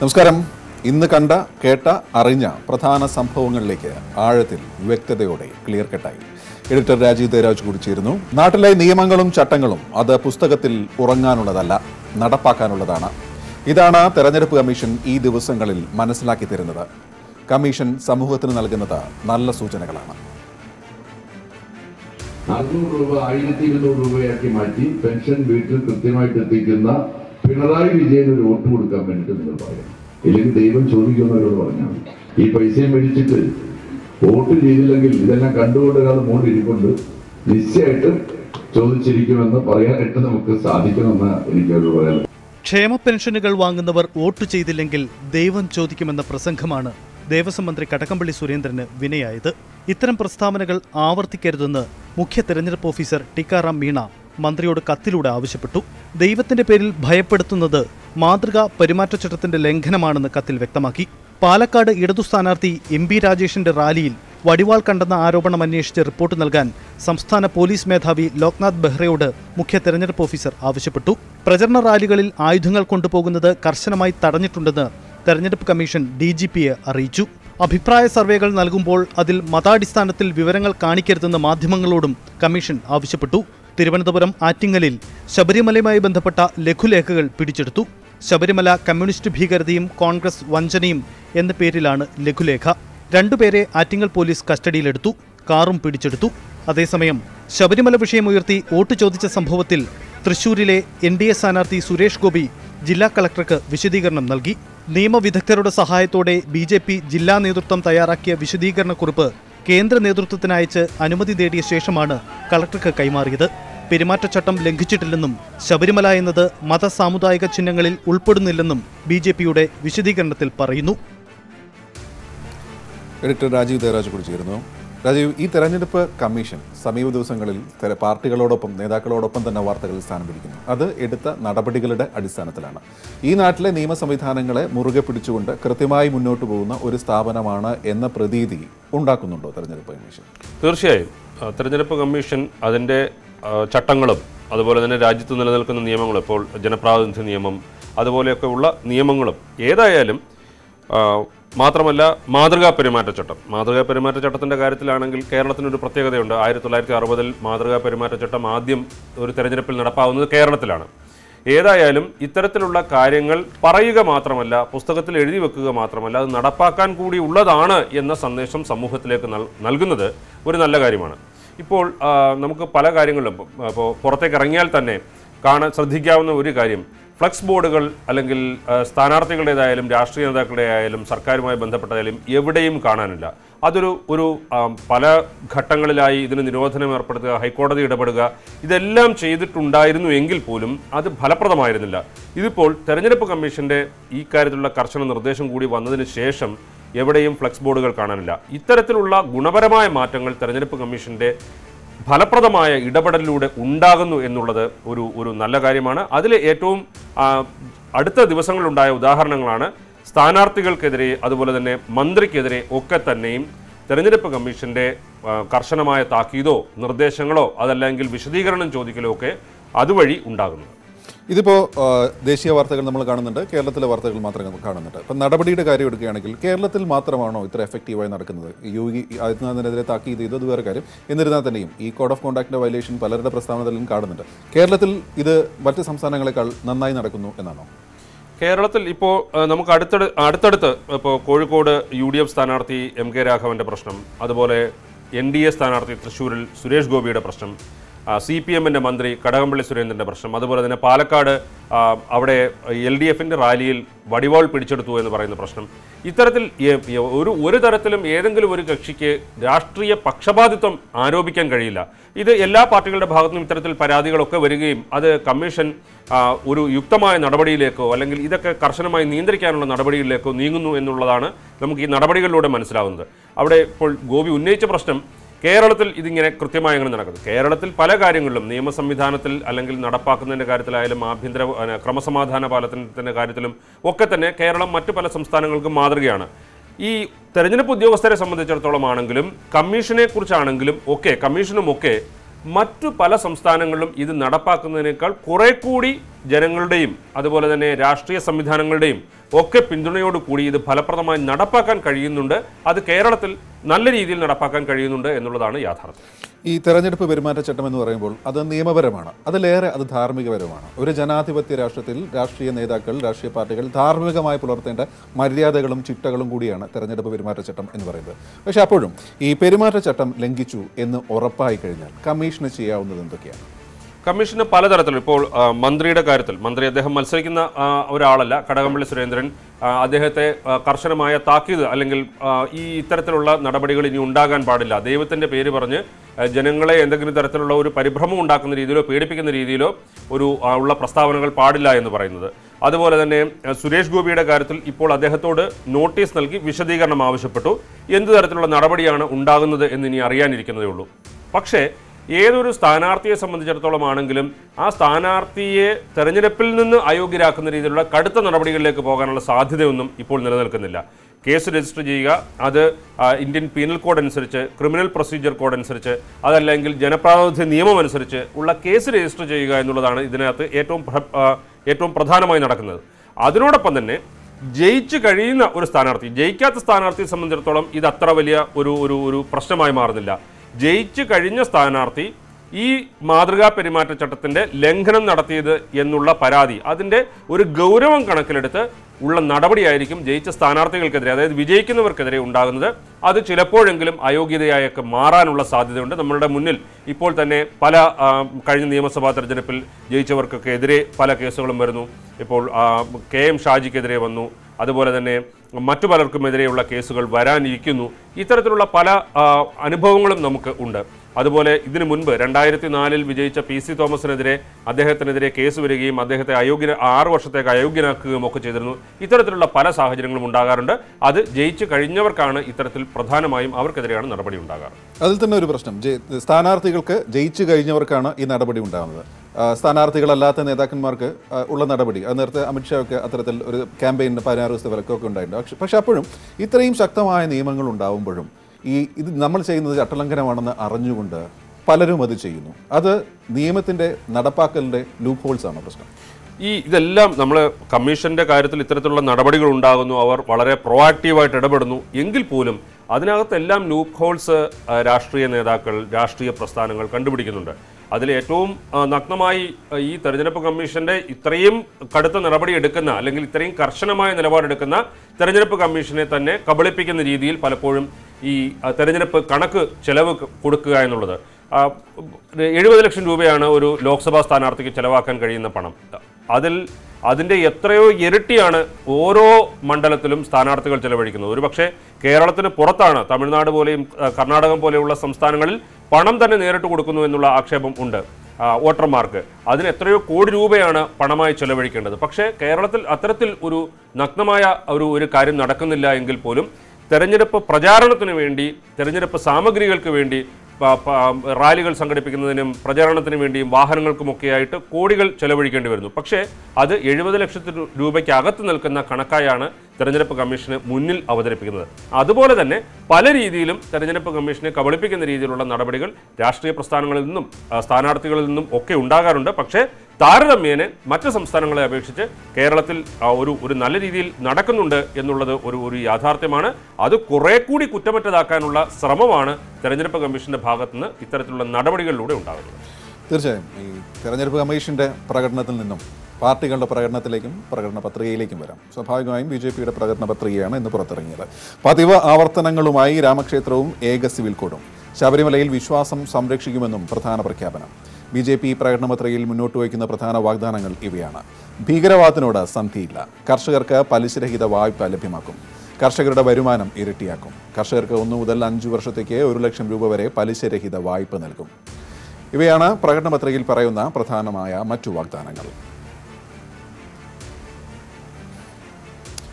നമസ്കാരം. ഇന്ന് കണ്ട കേട്ട അറിഞ്ഞ പ്രധാന സംഭവങ്ങളിലേക്ക് ആഴത്തിൽ വ്യക്തതയോടെ ക്ലിയർ കട്ടായി. എഡിറ്റർ രാജീവ് ദേരാജ് കൂടി ചേരുന്നു നാട്ടിലെ നിയമങ്ങളും ചട്ടങ്ങളും അത് പുസ്തകത്തിൽ ഉറങ്ങാനുള്ളതല്ല നടപ്പാക്കാനുള്ളതാണ്. ഇതാണ് തെരഞ്ഞെടുപ്പ് കമ്മീഷൻ ഈ ദിവസങ്ങളിൽ മനസ്സിലാക്കി തരുന്നത്. കമ്മീഷൻ സമൂഹത്തിന് നൽകുന്നത് നല്ല സൂചനകളാണ്. അറുന്നൂറ് രൂപ ആയിരത്തി ഇരുന്നൂറ് രൂപയാക്കി മാറ്റി പെൻഷൻ വീട്ടിൽ കൃത്യമായിട്ട് എത്തിക്കുന്ന പിണറായി വിജയൻ ഒരു വോട്ട് കൊടുക്കാൻ വേണ്ടിയിട്ട് നിങ്ങൾ പറയാം ഇല്ലെങ്കിൽ ദൈവം ചോദിക്കുന്നവരോട് പറഞ്ഞാൽ ഈ പൈസയും മേടിച്ചിട്ട് വോട്ട് ചെയ്തില്ലെങ്കിൽ ഇതെല്ലാം കണ്ടുകൊണ്ട് ഒരാൾ മുകളിലിരിക്കൊണ്ട് നിശ്ചയമായിട്ടും ചോദിച്ചിരിക്കുമെന്ന് പറയാനായിട്ട് നമുക്ക് സാധിക്കുമെന്ന് എനിക്കവരോട് പറയാൻ ക്ഷേമ പെൻഷനുകൾ വാങ്ങുന്നവർ വോട്ട് ചെയ്തില്ലെങ്കിൽ ദൈവം ചോദിക്കുമെന്ന പ്രസംഗമാണ് ദേവസ്വം മന്ത്രി കടകംപള്ളി സുരേന്ദ്രന് വിനയായത്. ഇത്തരം പ്രസ്താവനകൾ ആവർത്തിക്കരുതെന്ന് മുഖ്യ തെരഞ്ഞെടുപ്പ് ഓഫീസർ ടിക്കാറാം മീണ മന്ത്രിയോട് കത്തിലൂടെ ആവശ്യപ്പെട്ടു. ദൈവത്തിന്റെ പേരിൽ ഭയപ്പെടുത്തുന്നത് മാതൃകാ പെരുമാറ്റച്ചട്ടത്തിന്റെ ലംഘനമാണെന്ന് കത്തിൽ വ്യക്തമാക്കി. പാലക്കാട് ഇടതു സ്ഥാനാർത്ഥി എം ബി രാജേഷിന്റെ റാലിയിൽ വടിവാൾ കണ്ടെന്ന ആരോപണം അന്വേഷിച്ച് റിപ്പോർട്ട് നൽകാൻ സംസ്ഥാന പോലീസ് മേധാവി ലോക്നാഥ് ബെഹ്റയോട് മുഖ്യ തെരഞ്ഞെടുപ്പ് ഓഫീസർ ആവശ്യപ്പെട്ടു. പ്രചരണ റാലികളിൽ ആയുധങ്ങൾ കൊണ്ടുപോകുന്നത് കർശനമായി തടഞ്ഞിട്ടുണ്ടെന്ന് തെരഞ്ഞെടുപ്പ് കമ്മീഷൻ ഡി ജി പിയെ അറിയിച്ചു. അഭിപ്രായ സർവേകൾ നൽകുമ്പോൾ അതിൽ മതാടിസ്ഥാനത്തിൽ വിവരങ്ങൾ കാണിക്കരുതെന്ന് മാധ്യമങ്ങളോടും കമ്മീഷൻ ആവശ്യപ്പെട്ടു. തിരുവനന്തപുരം ആറ്റിങ്ങലിൽ ശബരിമലയുമായി ബന്ധപ്പെട്ട ലഘുലേഖകൾ പിടിച്ചെടുത്തു. ശബരിമല കമ്മ്യൂണിസ്റ്റ് ഭീകരതയും കോൺഗ്രസ് വഞ്ചനയും എന്ന പേരിലാണ് ലഘുലേഖ. രണ്ടുപേരെ ആറ്റിങ്ങൽ പോലീസ് കസ്റ്റഡിയിലെടുത്തു കാറും പിടിച്ചെടുത്തു. അതേസമയം ശബരിമല വിഷയമുയർത്തി വോട്ട് ചോദിച്ച സംഭവത്തിൽ തൃശൂരിലെ എൻ ഡി എ സ്ഥാനാർത്ഥി സുരേഷ് ഗോപി ജില്ലാ കളക്ടർക്ക് വിശദീകരണം നൽകി. നിയമവിദഗ്ധരുടെ സഹായത്തോടെ ബി ജെ പി ജില്ലാ നേതൃത്വം തയ്യാറാക്കിയ വിശദീകരണക്കുറിപ്പ് കേന്ദ്ര നേതൃത്വത്തിനയച്ച് അനുമതി നേടിയ ശേഷമാണ് കളക്ടർക്ക് കൈമാറിയത്. പെരുമാറ്റച്ചട്ടം ലംഘിച്ചിട്ടില്ലെന്നും ശബരിമല എന്നത് മത സാമുദായിക ചിഹ്നങ്ങളിൽ ഉൾപ്പെടുന്നില്ലെന്നും ബി ജെ പിയുടെ വിശദീകരണത്തിൽ പറയുന്നു. എഡിറ്റർ രാജീവ് ദേവരാജ് ചേരുന്നു രാജീവ് ഈ തെരഞ്ഞെടുപ്പ് കമ്മീഷൻ സമീപ ദിവസങ്ങളിൽ പാർട്ടികളോടൊപ്പം നേതാക്കളോടൊപ്പം തന്നെ വാർത്തകളിൽ സ്ഥാനം പിടിക്കുന്നു. അത് എടുത്ത നടപടികളുടെ അടിസ്ഥാനത്തിലാണ്. ഈ നാട്ടിലെ നിയമ സംവിധാനങ്ങളെ മുറുകെ പിടിച്ചുകൊണ്ട് കൃത്യമായി മുന്നോട്ട് പോകുന്ന ഒരു സ്ഥാപനമാണ് എന്ന പ്രതീതി ഉണ്ടാക്കുന്നുണ്ടോ തെരഞ്ഞെടുപ്പ് കമ്മീഷൻ? തീർച്ചയായും. തെരഞ്ഞെടുപ്പ് കമ്മീഷൻ അതിന്റെ ചട്ടങ്ങളും അതുപോലെ തന്നെ രാജ്യത്ത് നിലനിൽക്കുന്ന നിയമങ്ങളും ഇപ്പോൾ ജനപ്രാതിനിധ്യ നിയമം അതുപോലെയൊക്കെ ഉള്ള നിയമങ്ങളും ഏതായാലും മാത്രമല്ല മാതൃകാ പെരുമാറ്റച്ചട്ടം മാതൃകാ പെരുമാറ്റച്ചട്ടത്തിന്റെ കാര്യത്തിലാണെങ്കിൽ കേരളത്തിനൊരു പ്രത്യേകതയുണ്ട്. ആയിരത്തി തൊള്ളായിരത്തി അറുപതിൽ മാതൃകാ പെരുമാറ്റച്ചട്ടം ആദ്യം ഒരു തെരഞ്ഞെടുപ്പിൽ നടപ്പാവുന്നത് കേരളത്തിലാണ്. ഏതായാലും ഇത്തരത്തിലുള്ള കാര്യങ്ങൾ പറയുക മാത്രമല്ല പുസ്തകത്തിൽ എഴുതി വെക്കുക മാത്രമല്ല അത് നടപ്പാക്കാൻ കൂടി ഉള്ളതാണ് എന്ന സന്ദേശം സമൂഹത്തിലേക്ക് നൽ- നൽകുന്നത് ഒരു നല്ല കാര്യമാണ്. ഇപ്പോൾ നമുക്ക് പല കാര്യങ്ങളിലും ഇപ്പോൾ പുറത്തേക്ക് ഇറങ്ങിയാൽ തന്നെ കാണാൻ ശ്രദ്ധിക്കാവുന്ന ഒരു കാര്യം ഫ്ലക്സ് ബോർഡുകൾ അല്ലെങ്കിൽ സ്ഥാനാർത്ഥികളുടേതായാലും രാഷ്ട്രീയ നേതാക്കളുടെ ആയാലും സർക്കാരുമായി ബന്ധപ്പെട്ടതായാലും എവിടെയും കാണാനില്ല. അതൊരു ഒരു പല ഘട്ടങ്ങളിലായി ഇതിന് നിരോധനം ഏർപ്പെടുത്തുക ഹൈക്കോടതി ഇടപെടുക ഇതെല്ലാം ചെയ്തിട്ടുണ്ടായിരുന്നു എങ്കിൽ പോലും അത് ഫലപ്രദമായിരുന്നില്ല. ഇതിപ്പോൾ തെരഞ്ഞെടുപ്പ് കമ്മീഷന്റെ ഈ കാര്യത്തിലുള്ള കർശന നിർദ്ദേശം കൂടി വന്നതിന് ശേഷം എവിടെയും ഫ്ലക്സ് ബോർഡുകൾ കാണാനില്ല. ഇത്തരത്തിലുള്ള ഗുണപരമായ മാറ്റങ്ങൾ തെരഞ്ഞെടുപ്പ് കമ്മീഷന്റെ ഫലപ്രദമായ ഇടപെടലിലൂടെ ഉണ്ടാകുന്നു എന്നുള്ളത് ഒരു ഒരു നല്ല കാര്യമാണ്. അതിൽ ഏറ്റവും അടുത്ത ദിവസങ്ങളിലുണ്ടായ ഉദാഹരണങ്ങളാണ് സ്ഥാനാർത്ഥികൾക്കെതിരെ അതുപോലെ തന്നെ മന്ത്രിക്കെതിരെ ഒക്കെ തന്നെയും തെരഞ്ഞെടുപ്പ് കമ്മീഷന്റെ കർശനമായ താക്കീതോ നിർദ്ദേശങ്ങളോ അതല്ലെങ്കിൽ വിശദീകരണം ചോദിക്കലോ ഒക്കെ അതുവഴി ഉണ്ടാകുന്നത് ഇതിപ്പോൾ ദേശീയ വാർത്തകൾ നമ്മൾ കാണുന്നുണ്ട്. കേരളത്തിലെ വാർത്തകൾ മാത്രം കാണുന്നുണ്ട്. അപ്പം നടപടിയുടെ കാര്യം എടുക്കുകയാണെങ്കിൽ കേരളത്തിൽ മാത്രമാണോ ഇത്ര എഫക്റ്റീവായി നടക്കുന്നത്? യോഗി ആദിത്യനാഥിനെതിരെ താക്കീത് ചെയ്തു അത് വേറെ കാര്യം. എന്നിരുന്നാൽ തന്നെയും ഈ കോഡ് ഓഫ് കോണ്ടാക്റ്റിന്റെ വയലേഷൻ പലരുടെ പ്രസ്താവനകളിലും കാണുന്നുണ്ട്. കേരളത്തിൽ ഇത് മറ്റ് സംസ്ഥാനങ്ങളെക്കാൾ നന്നായി നടക്കുന്നു എന്നാണോ? കേരളത്തിൽ ഇപ്പോൾ നമുക്ക് അടുത്തടു അടുത്തടുത്ത് ഇപ്പോൾ കോഴിക്കോട് യു ഡി എഫ് സ്ഥാനാർത്ഥി എം കെ രാഘവന്റെ പ്രശ്നം അതുപോലെ എൻ ഡി എ സ്ഥാനാർത്ഥി തൃശ്ശൂരിൽ സുരേഷ് ഗോപിയുടെ പ്രശ്നം സി പി എമ്മിന്റെ മന്ത്രി കടകംപള്ളി സുരേന്ദ്രന്റെ പ്രശ്നം. അതുപോലെ തന്നെ പാലക്കാട് അവിടെ എൽ ഡി എഫിന്റെ റാലിയിൽ വടിവാൾ പിടിച്ചെടുത്തു എന്ന് പറയുന്ന പ്രശ്നം. ഇത്തരത്തിൽ ഒരു ഒരു തരത്തിലും ഏതെങ്കിലും ഒരു കക്ഷിക്ക് രാഷ്ട്രീയ പക്ഷപാതിത്വം ആരോപിക്കാൻ കഴിയില്ല. ഇത് എല്ലാ പാർട്ടികളുടെ ഭാഗത്തുനിന്നും ഇത്തരത്തിൽ പരാതികളൊക്കെ വരികയും അത് കമ്മീഷൻ ഒരു യുക്തമായ നടപടിയിലേക്കോ അല്ലെങ്കിൽ ഇതൊക്കെ കർശനമായി നിയന്ത്രിക്കാനുള്ള നടപടിയിലേക്കോ നീങ്ങുന്നു എന്നുള്ളതാണ് നമുക്ക് ഈ നടപടികളിലൂടെ മനസ്സിലാവുന്നത്. അവിടെ ഇപ്പോൾ ഗോപി ഉന്നയിച്ച പ്രശ്നം കേരളത്തിൽ ഇതിങ്ങനെ കൃത്യമായി അങ്ങനെ നടക്കുന്നത് കേരളത്തിൽ പല കാര്യങ്ങളിലും നിയമ സംവിധാനത്തിൽ അല്ലെങ്കിൽ നടപ്പാക്കുന്നതിന്റെ കാര്യത്തിലായാലും ആഭ്യന്തര ക്രമസമാധാന പാലത്തിന്റെ കാര്യത്തിലും ഒക്കെ തന്നെ കേരളം മറ്റു പല സംസ്ഥാനങ്ങൾക്കും മാതൃകയാണ്. ഈ തെരഞ്ഞെടുപ്പ് ഉദ്യോഗസ്ഥരെ സംബന്ധിച്ചിടത്തോളം ആണെങ്കിലും കമ്മീഷനെ കുറിച്ചാണെങ്കിലും ഒക്കെ കമ്മീഷനും ഒക്കെ മറ്റു പല സംസ്ഥാനങ്ങളിലും ഇത് നടപ്പാക്കുന്നതിനേക്കാൾ കുറെ കൂടി ജനങ്ങളുടെയും അതുപോലെ തന്നെ രാഷ്ട്രീയ സംവിധാനങ്ങളുടെയും ഒക്കെ പിന്തുണയോട് കൂടി ഇത് ഫലപ്രദമായി നടപ്പാക്കാൻ കഴിയുന്നുണ്ട്. അത് കേരളത്തിൽ നല്ല രീതിയിൽ നടപ്പാക്കാൻ കഴിയുന്നുണ്ട് എന്നുള്ളതാണ് യാഥാർത്ഥ്യം. ഈ തെരഞ്ഞെടുപ്പ് പെരുമാറ്റച്ചട്ടം എന്ന് പറയുമ്പോൾ അത് നിയമപരമാണ്. അതിലേറെ അത് ധാർമ്മികപരമാണ്. ഒരു ജനാധിപത്യ രാഷ്ട്രത്തിൽ രാഷ്ട്രീയ നേതാക്കൾ രാഷ്ട്രീയ പാർട്ടികൾ ധാർമ്മികമായി പുലർത്തേണ്ട മര്യാദകളും ചിട്ടകളും കൂടിയാണ് തെരഞ്ഞെടുപ്പ് പെരുമാറ്റച്ചട്ടം എന്ന് പറയുന്നത്. പക്ഷേ അപ്പോഴും ഈ പെരുമാറ്റച്ചട്ടം ലംഘിച്ചു എന്ന് ഉറപ്പായി കഴിഞ്ഞാൽ കമ്മീഷന് ചെയ്യാവുന്നത് എന്തൊക്കെയാണ്? കമ്മീഷന് പലതരത്തിൽ ഇപ്പോൾ മന്ത്രിയുടെ കാര്യത്തിൽ മന്ത്രി അദ്ദേഹം മത്സരിക്കുന്ന ഒരാളല്ല കടകംപള്ളി സുരേന്ദ്രൻ അദ്ദേഹത്തെ കർശനമായ താക്കീത് അല്ലെങ്കിൽ ഈ ഇത്തരത്തിലുള്ള നടപടികൾ ഇനി ഉണ്ടാകാൻ പാടില്ല. ദൈവത്തിന്റെ പേര് പറഞ്ഞ് ജനങ്ങളെ എന്തെങ്കിലും തരത്തിലുള്ള ഒരു പരിഭ്രമം ഉണ്ടാക്കുന്ന രീതിയിലോ പേടിപ്പിക്കുന്ന രീതിയിലോ ഒരു ഉള്ള പ്രസ്താവനകൾ പാടില്ല എന്ന് പറയുന്നത്. അതുപോലെ തന്നെ സുരേഷ് ഗോപിയുടെ കാര്യത്തിൽ ഇപ്പോൾ അദ്ദേഹത്തോട് നോട്ടീസ് നൽകി വിശദീകരണം ആവശ്യപ്പെട്ടു. എന്ത് തരത്തിലുള്ള നടപടിയാണ് ഉണ്ടാകുന്നത് എന്ന് ഇനി അറിയാനിരിക്കുന്നതേ ഉള്ളൂ. പക്ഷേ ഏതൊരു സ്ഥാനാർത്ഥിയെ സംബന്ധിച്ചിടത്തോളം ആണെങ്കിലും ആ സ്ഥാനാർത്ഥിയെ തെരഞ്ഞെടുപ്പിൽ നിന്ന് അയോഗ്യരാക്കുന്ന രീതിയിലുള്ള കടുത്ത നടപടികളിലേക്ക് പോകാനുള്ള സാധ്യതയൊന്നും ഇപ്പോൾ നിലനിൽക്കുന്നില്ല. കേസ് രജിസ്റ്റർ ചെയ്യുക അത് ഇന്ത്യൻ പീനൽ കോഡ് അനുസരിച്ച് ക്രിമിനൽ പ്രൊസീജിയർ കോഡ് അനുസരിച്ച് അതല്ലെങ്കിൽ ജനപ്രാതിനിധ്യ നിയമം അനുസരിച്ച് ഉള്ള കേസ് രജിസ്റ്റർ ചെയ്യുക എന്നുള്ളതാണ് ഇതിനകത്ത് ഏറ്റവും ഏറ്റവും പ്രധാനമായി നടക്കുന്നത്. അതിനോടൊപ്പം തന്നെ ജയിച്ചു കഴിയുന്ന ഒരു സ്ഥാനാർത്ഥി ജയിക്കാത്ത സ്ഥാനാർത്ഥിയെ സംബന്ധിച്ചിടത്തോളം ഇത് അത്ര വലിയ ഒരു ഒരു പ്രശ്നമായി മാറുന്നില്ല. ജയിച്ചു കഴിഞ്ഞ സ്ഥാനാർത്ഥി ഈ മാതൃകാ പെരുമാറ്റച്ചട്ടത്തിന്റെ ലംഘനം നടത്തിയത് എന്നുള്ള പരാതി അതിന്റെ ഒരു ഗൗരവം കണക്കിലെടുത്ത് ഉള്ള നടപടിയായിരിക്കും ജയിച്ച സ്ഥാനാർത്ഥികൾക്കെതിരെ അതായത് വിജയിക്കുന്നവർക്കെതിരെ ഉണ്ടാകുന്നത്. അത് ചിലപ്പോഴെങ്കിലും അയോഗ്യതയായൊക്കെ മാറാനുള്ള സാധ്യതയുണ്ട്. നമ്മളുടെ മുന്നിൽ ഇപ്പോൾ തന്നെ പല കഴിഞ്ഞ നിയമസഭാ തെരഞ്ഞെടുപ്പിൽ ജയിച്ചവർക്കൊക്കെ എതിരെ പല കേസുകളും വരുന്നു. ഇപ്പോൾ കെ എം ഷാജിക്കെതിരെ വന്നു. അതുപോലെ തന്നെ മറ്റു പലർക്കും പലർക്കുമെതിരെയുള്ള കേസുകൾ വരാനിരിക്കുന്നു. ഇത്തരത്തിലുള്ള പല അനുഭവങ്ങളും നമുക്ക് ഉണ്ട്. അതുപോലെ ഇതിനു മുൻപ് രണ്ടായിരത്തി നാലിൽ വിജയിച്ച പി സി തോമസിനെതിരെ അദ്ദേഹത്തിനെതിരെ കേസ് വരികയും അദ്ദേഹത്തെ അയോഗ്യ ആറ് വർഷത്തേക്ക് അയോഗ്യനാക്കുകയും ഒക്കെ ചെയ്തിരുന്നു. ഇത്തരത്തിലുള്ള പല സാഹചര്യങ്ങളും ഉണ്ടാകാറുണ്ട്. അത് ജയിച്ചു കഴിഞ്ഞവർക്കാണ് ഇത്തരത്തിൽ പ്രധാനമായും അവർക്കെതിരെയാണ് നടപടി ഉണ്ടാകാറ്. അതിൽ തന്നെ ഒരു പ്രശ്നം. സ്ഥാനാർത്ഥികൾക്ക് ജയിച്ചു കഴിഞ്ഞവർക്കാണ് ഈ നടപടി ഉണ്ടാകുന്നത്. സ്ഥാനാർത്ഥികളല്ലാത്ത നേതാക്കന്മാർക്ക് ഉള്ള നടപടി. അത് നേരത്തെ അമിത്ഷാ ഒക്കെ അത്തരത്തിൽ ഒരു ക്യാമ്പയിന് പതിനാറ് ദിവസത്തെ വിലക്കൊക്കെ ഉണ്ടായിട്ടുണ്ട്. പക്ഷെ പക്ഷെ അപ്പോഴും ഇത്രയും ശക്തമായ നിയമങ്ങൾ ഉണ്ടാവുമ്പോഴും ഈ ഇത് നമ്മൾ ചെയ്യുന്നത് ചട്ടലംഘനമാണെന്ന് അറിഞ്ഞുകൊണ്ട് പലരും അത് ചെയ്യുന്നു. അത് നിയമത്തിന്റെ നടപ്പാക്കലിന്റെ ലൂപ്പ് ഹോൾസ് ആണ് പ്രശ്നം. ഈ ഇതെല്ലാം നമ്മൾ കമ്മീഷന്റെ കാര്യത്തിൽ ഇത്തരത്തിലുള്ള നടപടികൾ ഉണ്ടാകുന്നു. അവർ വളരെ പ്രൊആക്റ്റീവായിട്ട് ഇടപെടുന്നു. എങ്കിൽ പോലും അതിനകത്തെല്ലാം ലൂപ്പ് ഹോൾസ് രാഷ്ട്രീയ നേതാക്കൾ രാഷ്ട്രീയ പ്രസ്ഥാനങ്ങൾ കണ്ടുപിടിക്കുന്നുണ്ട്. അതിൽ ഏറ്റവും നഗ്നമായി ഈ തെരഞ്ഞെടുപ്പ് കമ്മീഷന്റെ ഇത്രയും കടുത്ത നടപടി എടുക്കുന്ന അല്ലെങ്കിൽ ഇത്രയും കർശനമായ നിലപാടെടുക്കുന്ന തെരഞ്ഞെടുപ്പ് കമ്മീഷനെ തന്നെ കബളിപ്പിക്കുന്ന രീതിയിൽ പലപ്പോഴും ഈ തെരഞ്ഞെടുപ്പ് കണക്ക് ചെലവ് കൊടുക്കുക എന്നുള്ളത്. എഴുപത് ലക്ഷം രൂപയാണ് ഒരു ലോക്സഭാ സ്ഥാനാർത്ഥിക്ക് ചെലവാക്കാൻ കഴിയുന്ന പണം. അതിൽ അതിന്റെ എത്രയോ ഇരട്ടിയാണ് ഓരോ മണ്ഡലത്തിലും സ്ഥാനാർത്ഥികൾ ചെലവഴിക്കുന്നത്. ഒരുപക്ഷെ കേരളത്തിന് പുറത്താണ് തമിഴ്നാട് പോലെയും കർണാടകം പോലെയുള്ള സംസ്ഥാനങ്ങളിൽ പണം തന്നെ നേരിട്ട് കൊടുക്കുന്നു എന്നുള്ള ആക്ഷേപം ഉണ്ട് വോട്ടർമാർക്ക്. അതിന് എത്രയോ കോടി രൂപയാണ് പണമായി ചെലവഴിക്കേണ്ടത്. പക്ഷേ കേരളത്തിൽ അത്തരത്തിൽ ഒരു നഗ്നമായ ഒരു ഒരു കാര്യം നടക്കുന്നില്ല എങ്കിൽ പോലും തെരഞ്ഞെടുപ്പ് പ്രചാരണത്തിന് വേണ്ടി തെരഞ്ഞെടുപ്പ് സാമഗ്രികൾക്ക് വേണ്ടി റാലികൾ സംഘടിപ്പിക്കുന്നതിനും പ്രചാരണത്തിനും വേണ്ടിയും വാഹനങ്ങൾക്കുമൊക്കെയായിട്ട് കോടികൾ ചെലവഴിക്കേണ്ടി വരുന്നു. പക്ഷേ അത് എഴുപത് ലക്ഷത്തി രൂപയ്ക്ക് അകത്ത് നിൽക്കുന്ന കണക്കായാണ് തെരഞ്ഞെടുപ്പ് കമ്മീഷന് മുന്നിൽ അവതരിപ്പിക്കുന്നത്. അതുപോലെ തന്നെ പല രീതിയിലും തെരഞ്ഞെടുപ്പ് കമ്മീഷനെ കബളിപ്പിക്കുന്ന രീതിയിലുള്ള നടപടികൾ രാഷ്ട്രീയ പ്രസ്ഥാനങ്ങളിൽ നിന്നും സ്ഥാനാർത്ഥികളിൽ നിന്നും ഒക്കെ ഉണ്ടാകാറുണ്ട്. പക്ഷേ താരതമ്യേന മറ്റ് സംസ്ഥാനങ്ങളെ അപേക്ഷിച്ച് കേരളത്തിൽ ഒരു ഒരു നല്ല രീതിയിൽ നടക്കുന്നുണ്ട് എന്നുള്ളത് ഒരു ഒരു യാഥാർത്ഥ്യമാണ്. അത് കുറെ കൂടി കുറ്റമറ്റതാക്കാനുള്ള ശ്രമമാണ് തെരഞ്ഞെടുപ്പ് കമ്മീഷന്റെ ഭാഗത്തുനിന്ന് ഇത്തരത്തിലുള്ള നടപടികളിലൂടെ ഉണ്ടാകുന്നത്. തീർച്ചയായും. ഈ തെരഞ്ഞെടുപ്പ് കമ്മീഷന്റെ പ്രകടനത്തിൽ നിന്നും പാർട്ടികളുടെ പ്രകടനത്തിലേക്കും പ്രകടന പത്രികയിലേക്കും വരാം. സ്വാഭാവികമായും ബി ജെ പിയുടെ പ്രകടന പത്രികയാണ് ഇന്ന് പുറത്തിറങ്ങിയത്. പതിവ് ആവർത്തനങ്ങളുമായി രാമക്ഷേത്രവും ഏക സിവിൽ കോഡും. ശബരിമലയിൽ വിശ്വാസം സംരക്ഷിക്കുമെന്നും പ്രധാന പ്രഖ്യാപനം. ബി ജെ പി പ്രകടനപത്രികയിൽ മുന്നോട്ട് വയ്ക്കുന്ന പ്രധാന വാഗ്ദാനങ്ങൾ ഇവയാണ്. ഭീകരവാദത്തിനോട് സന്ധിയില്ല കർഷകർക്ക് പലിശരഹിത വായ്പ ലഭ്യമാക്കും. കർഷകരുടെ വരുമാനം ഇരട്ടിയാക്കും. കർഷകർക്ക് ഒന്നു മുതൽ അഞ്ചു വർഷത്തേക്ക് ഒരു ലക്ഷം രൂപ വരെ പലിശരഹിത വായ്പ നൽകും. ഇവയാണ് പ്രകടനപത്രികയിൽ പറയുന്ന പ്രധാനമായ മറ്റു വാഗ്ദാനങ്ങൾ.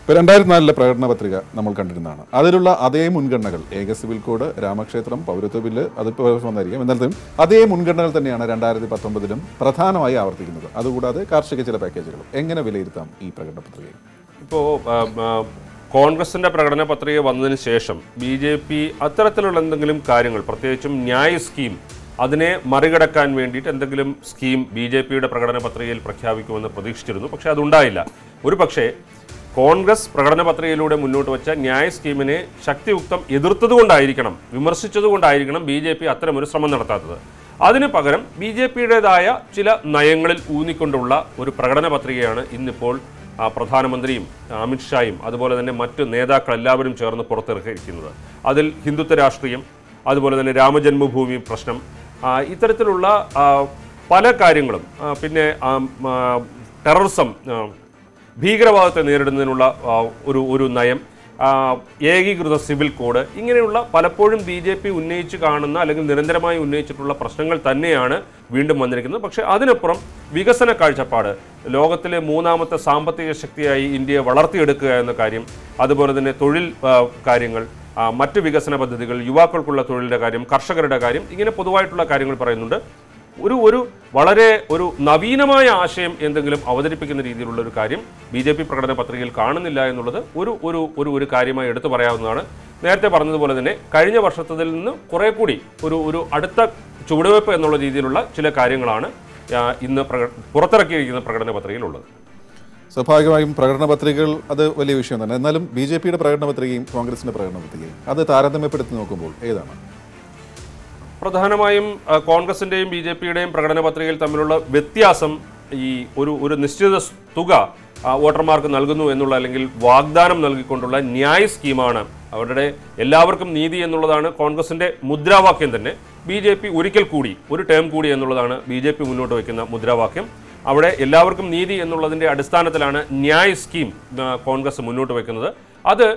ഇപ്പോൾ രണ്ടായിരത്തി നാലിലെ പ്രകടന പത്രിക നമ്മൾ കണ്ടിരുന്നതാണ്. അതിലുള്ള അതേ മുൻഗണനകൾ ഏക സിവിൽ കോഡ് രാമക്ഷേത്രം പൗരത്വ ബില്ല് അതിപ്പോൾ വന്നായിരിക്കും എന്നാലും അതേ മുൻഗണനകൾ തന്നെയാണ് രണ്ടായിരത്തി പത്തൊമ്പതിലും പ്രധാനമായി ആവർത്തിക്കുന്നത്. അതുകൂടാതെ കാർഷിക ചില പാക്കേജുകളും. എങ്ങനെ വിലയിരുത്താം ഈ പ്രകടന പത്രികയിൽ ഇപ്പോൾ കോൺഗ്രസിന്റെ പ്രകടന പത്രിക വന്നതിന് ശേഷം ബി ജെ പി അത്തരത്തിലുള്ള എന്തെങ്കിലും കാര്യങ്ങൾ പ്രത്യേകിച്ചും ന്യായ സ്കീം അതിനെ മറികടക്കാൻ വേണ്ടിയിട്ട് എന്തെങ്കിലും സ്കീം ബി ജെ പിയുടെ പ്രകടന പത്രികയിൽ പ്രഖ്യാപിക്കുമെന്ന് പ്രതീക്ഷിച്ചിരുന്നു. പക്ഷേ അതുണ്ടായില്ല. ഒരു പക്ഷേ കോൺഗ്രസ് പ്രകടന പത്രികയിലൂടെ മുന്നോട്ട് വെച്ച ന്യായ സ്കീമിനെ ശക്തിയുക്തം എതിർത്തതുകൊണ്ടായിരിക്കണം വിമർശിച്ചതുകൊണ്ടായിരിക്കണം ബി ജെ പി അത്തരമൊരു ശ്രമം നടത്താത്തത്. അതിന് പകരം ബി ജെ പിയുടേതായ ചില നയങ്ങളിൽ ഊന്നിക്കൊണ്ടുള്ള ഒരു പ്രകടന പത്രികയാണ് ഇന്നിപ്പോൾ പ്രധാനമന്ത്രിയും അമിത്ഷായും അതുപോലെ തന്നെ മറ്റ് നേതാക്കൾ എല്ലാവരും ചേർന്ന് പുറത്തിറക്കിയിരിക്കുന്നത്. അതിൽ ഹിന്ദുത്വ രാഷ്ട്രീയം അതുപോലെ തന്നെ രാമജന്മഭൂമി പ്രശ്നം ഇത്തരത്തിലുള്ള പല കാര്യങ്ങളും പിന്നെ ടെററിസം ഭീകരവാദത്തെ നേരിടുന്നതിനുള്ള ഒരു ഒരു നയം ഏകീകൃത സിവിൽ കോഡ് ഇങ്ങനെയുള്ള പലപ്പോഴും ബി ജെ പി ഉന്നയിച്ച് കാണുന്ന അല്ലെങ്കിൽ നിരന്തരമായി ഉന്നയിച്ചിട്ടുള്ള പ്രശ്നങ്ങൾ തന്നെയാണ് വീണ്ടും വന്നിരിക്കുന്നത്. പക്ഷേ അതിനപ്പുറം വികസന കാഴ്ചപ്പാട് ലോകത്തിലെ മൂന്നാമത്തെ സാമ്പത്തിക ശക്തിയായി ഇന്ത്യയെ വളർത്തിയെടുക്കുക എന്ന കാര്യം അതുപോലെ തന്നെ തൊഴിൽ കാര്യങ്ങൾ മറ്റ് വികസന പദ്ധതികൾ യുവാക്കൾക്കുള്ള തൊഴിലിന്റെ കാര്യം കർഷകരുടെ കാര്യം ഇങ്ങനെ പൊതുവായിട്ടുള്ള കാര്യങ്ങൾ പറയുന്നുണ്ട്. ഒരു ഒരു വളരെ ഒരു നവീനമായ ആശയം എന്തെങ്കിലും അവതരിപ്പിക്കുന്ന രീതിയിലുള്ള ഒരു കാര്യം ബി ജെ പി പ്രകടന പത്രികയിൽ കാണുന്നില്ല എന്നുള്ളത് ഒരു ഒരു ഒരു ഒരു കാര്യമായി എടുത്തു പറയാവുന്നതാണ്. നേരത്തെ പറഞ്ഞതുപോലെ തന്നെ കഴിഞ്ഞ വർഷത്തിൽ നിന്ന് കുറെ കൂടി ഒരു ഒരു അടുത്ത ചുവടുവയ്പ് എന്നുള്ള രീതിയിലുള്ള ചില കാര്യങ്ങളാണ് ഇന്ന് പ്രക- പുറത്തിറക്കിയിരിക്കുന്ന പ്രകടന പത്രികയിലുള്ളത്. സ്വാഭാവികമായും പ്രകടന പത്രികകൾ അത് വലിയ വിഷയം തന്നെ. എന്നാലും ബി ജെ പിയുടെ പ്രകടന പത്രികയും കോൺഗ്രസിന്റെ പ്രകടന പത്രികയും അത് താരതമ്യപ്പെടുത്തി നോക്കുമ്പോൾ ഏതാണ്? പ്രധാനമായും കോൺഗ്രസിന്റെയും ബി ജെ പിയുടെയും പ്രകടന പത്രികയിൽ തമ്മിലുള്ള വ്യത്യാസം ഈ ഒരു ഒരു നിശ്ചിത തുക വോട്ടർമാർക്ക് നൽകുന്നു എന്നുള്ള അല്ലെങ്കിൽ വാഗ്ദാനം നൽകിക്കൊണ്ടുള്ള ന്യായ സ്കീമാണ് അവരുടെ എല്ലാവർക്കും നീതി എന്നുള്ളതാണ് കോൺഗ്രസിന്റെ മുദ്രാവാക്യം തന്നെ. ബി ജെ പി ഒരിക്കൽ കൂടി ഒരു ടേം കൂടി എന്നുള്ളതാണ് ബി ജെ പി മുന്നോട്ട് വയ്ക്കുന്ന മുദ്രാവാക്യം. അവിടെ എല്ലാവർക്കും നീതി എന്നുള്ളതിന്റെ അടിസ്ഥാനത്തിലാണ് ന്യായ സ്കീം കോൺഗ്രസ് മുന്നോട്ട് വയ്ക്കുന്നത്. അത്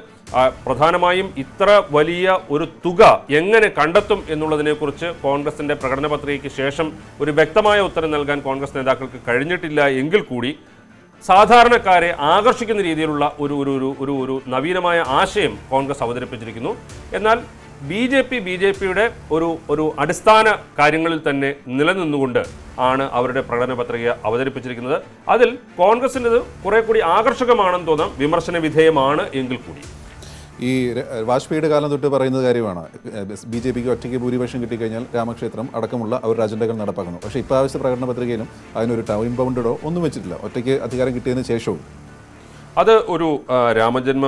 പ്രധാനമായും ഇത്ര വലിയ ഒരു തുക എങ്ങനെ കണ്ടെത്തും എന്നുള്ളതിനെക്കുറിച്ച് കോൺഗ്രസിന്റെ പ്രകടന പത്രികയ്ക്ക് ശേഷം ഒരു വ്യക്തമായ ഉത്തരം നൽകാൻ കോൺഗ്രസ് നേതാക്കൾക്ക് കഴിഞ്ഞിട്ടില്ല എങ്കിൽ കൂടി സാധാരണക്കാരെ ആകർഷിക്കുന്ന രീതിയിലുള്ള ഒരു ഒരു ഒരു ഒരു നവീനമായ ആശയം കോൺഗ്രസ് അവതരിപ്പിച്ചിരിക്കുന്നു. എന്നാൽ B J P B J പിയുടെ ഒരു ഒരു അടിസ്ഥാന കാര്യങ്ങളിൽ തന്നെ നിലനിന്നുകൊണ്ട് ആണ് അവരുടെ പ്രകടന പത്രിക അവതരിപ്പിച്ചിരിക്കുന്നത്. അതിൽ കോൺഗ്രസിന്റെത് കുറെ കൂടി ആകർഷകമാണെന്ന് തോന്നാം. വിമർശന വിധേയമാണ് എങ്കിൽ കൂടി. ഈ വാജ്പേയിയുടെ കാലം തൊട്ട് പറയുന്ന കാര്യമാണ്. ബി ജെ പിക്ക് ഒറ്റയ്ക്ക് ഭൂരിപക്ഷം കിട്ടിക്കഴിഞ്ഞാൽ രാമക്ഷേത്രം അടക്കമുള്ള അവരുടെ അജണ്ടകൾ നടപ്പാക്കുന്നു. പക്ഷേ ഇപ്രാവശ്യത്തെ പ്രകടന പത്രികയിലും അതിനൊരു ടൈം ബൗണ്ടഡോ ഒന്നും വെച്ചിട്ടില്ല. ഒറ്റയ്ക്ക് അധികാരം കിട്ടിയതിന് ശേഷവും. അത് ഒരു രാമജന്മ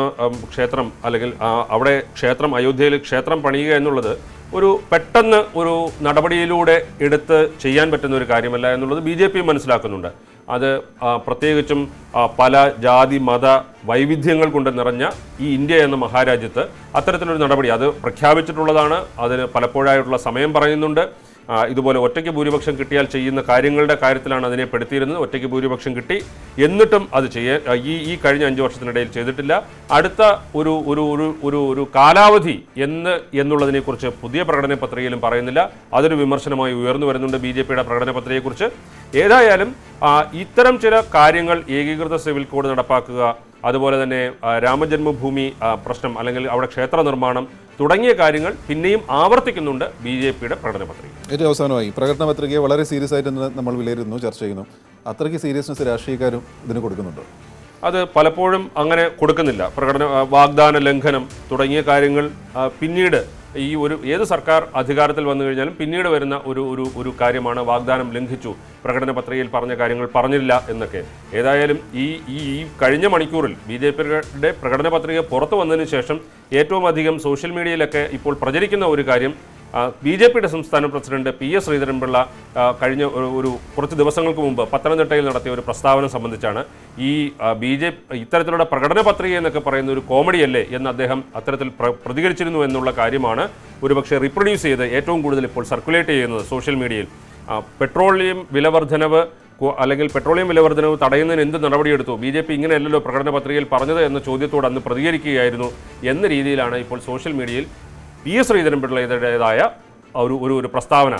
ക്ഷേത്രം അല്ലെങ്കിൽ അവിടെ ക്ഷേത്രം അയോധ്യയിൽ ക്ഷേത്രം പണിയുക എന്നുള്ളത് ഒരു പെട്ടെന്ന് ഒരു നടപടിയിലൂടെ എടുത്ത് ചെയ്യാൻ പറ്റുന്ന ഒരു കാര്യമല്ല എന്നുള്ളത് ബി ജെ പി മനസ്സിലാക്കുന്നുണ്ട്. അത് പ്രത്യേകിച്ചും പല ജാതി മത വൈവിധ്യങ്ങൾ കൊണ്ട് നിറഞ്ഞ ഈ ഇന്ത്യ എന്ന മഹാരാജ്യത്ത് അത്തരത്തിലൊരു നടപടി അത് പ്രഖ്യാപിച്ചിട്ടുള്ളതാണ്. അതിന് പലപ്പോഴായിട്ടുള്ള സമയം പറയുന്നുണ്ട്. ഇതുപോലെ ഒറ്റയ്ക്ക് ഭൂരിപക്ഷം കിട്ടിയാൽ ചെയ്യുന്ന കാര്യങ്ങളുടെ കാര്യത്തിലാണ് അതിനെ പെടുത്തിയിരുന്നത്. ഒറ്റയ്ക്ക് ഭൂരിപക്ഷം കിട്ടി. എന്നിട്ടും അത് ചെയ്യാൻ ഈ ഈ കഴിഞ്ഞ അഞ്ച് വർഷത്തിനിടയിൽ ചെയ്തിട്ടില്ല. അടുത്ത ഒരു ഒരു ഒരു ഒരു ഒരു കാലാവധി എന്ന് എന്നുള്ളതിനെക്കുറിച്ച് പുതിയ പ്രകടന പത്രികയിലും പറയുന്നില്ല. അതൊരു വിമർശനമായി ഉയർന്നു വരുന്നുണ്ട് ബി ജെ പിയുടെ പ്രകടന പത്രികയെക്കുറിച്ച് ഏതായാലും ഇത്തരം ചില കാര്യങ്ങൾ ഏകീകൃത സിവിൽ കോഡ് നടപ്പാക്കുക അതുപോലെ തന്നെ രാമജന്മഭൂമി പ്രശ്നം അല്ലെങ്കിൽ അവിടെ ക്ഷേത്ര നിർമ്മാണം തുടങ്ങിയ കാര്യങ്ങൾ പിന്നെയും ആവർത്തിക്കുന്നുണ്ട് ബി ജെ പിയുടെ പ്രകടന പത്രിക ഏറ്റവും അവസാനമായി പ്രകടന പത്രികയെ വളരെ സീരിയസ് ആയിട്ട് നമ്മൾ വിലയിരുത്തുന്നു ചർച്ച ചെയ്യുന്നു. അത്രയ്ക്ക് സീരിയസ്നെസ് രാഷ്ട്രീയക്കാരും ഇതിന് കൊടുക്കുന്നുണ്ട്. അത് പലപ്പോഴും അങ്ങനെ കൊടുക്കുന്നില്ല. പ്രകടന വാഗ്ദാന ലംഘനം തുടങ്ങിയ കാര്യങ്ങൾ പിന്നീട് ഈ ഒരു ഏത് സർക്കാർ അധികാരത്തിൽ വന്നു കഴിഞ്ഞാലും പിന്നീട് വരുന്ന ഒരു ഒരു ഒരു കാര്യമാണ് വാഗ്ദാനം ലംഘിച്ചു. പ്രകടന പത്രികയിൽ പറഞ്ഞ കാര്യങ്ങൾ പറഞ്ഞില്ല എന്നൊക്കെ. ഏതായാലും ഈ ഈ ഈ കഴിഞ്ഞ മണിക്കൂറിൽ ബി ജെ പിയുടെ പ്രകടന പത്രിക പുറത്തു വന്നതിന് ശേഷം ഏറ്റവും അധികം സോഷ്യൽ മീഡിയയിലൊക്കെ ഇപ്പോൾ പ്രചരിക്കുന്ന ഒരു കാര്യം ബി ജെ പിയുടെ സംസ്ഥാന പ്രസിഡന്റ് പി എസ് ശ്രീധരൻപിള്ള കഴിഞ്ഞ ഒരു കുറച്ച് ദിവസങ്ങൾക്ക് മുമ്പ് പത്തനംതിട്ടയിൽ നടത്തിയ ഒരു പ്രസ്താവന സംബന്ധിച്ചാണ് ഈ ബി ജെ ഇത്തരത്തിലുള്ള പ്രകടന പത്രിക എന്നൊക്കെ പറയുന്ന ഒരു കോമഡിയല്ലേ എന്ന് അദ്ദേഹം അത്തരത്തിൽ പ്രതികരിച്ചിരുന്നു എന്നുള്ള കാര്യമാണ് ഒരുപക്ഷെ റീപ്രൊഡ്യൂസ് ചെയ്ത് ഏറ്റവും കൂടുതൽ ഇപ്പോൾ സർക്കുലേറ്റ് ചെയ്യുന്നത് സോഷ്യൽ മീഡിയയിൽ പെട്രോളിയം വിലവർദ്ധനവ് അല്ലെങ്കിൽ പെട്രോളിയം വിലവർദ്ധനവ് തടയുന്നതിന് എന്ത് നടപടിയെടുത്തു? ബി ജെ പി ഇങ്ങനെയല്ലല്ലോ പ്രകടന പത്രികയിൽ പറഞ്ഞത് എന്ന ചോദ്യത്തോട് അന്ന് പ്രതികരിക്കുകയായിരുന്നു എന്ന രീതിയിലാണ് ഇപ്പോൾ സോഷ്യൽ മീഡിയയിൽ പി എസ് ശ്രീധരൻപിള്ളയുടേതായ ഒരു ഒരു ഒരു പ്രസ്താവന.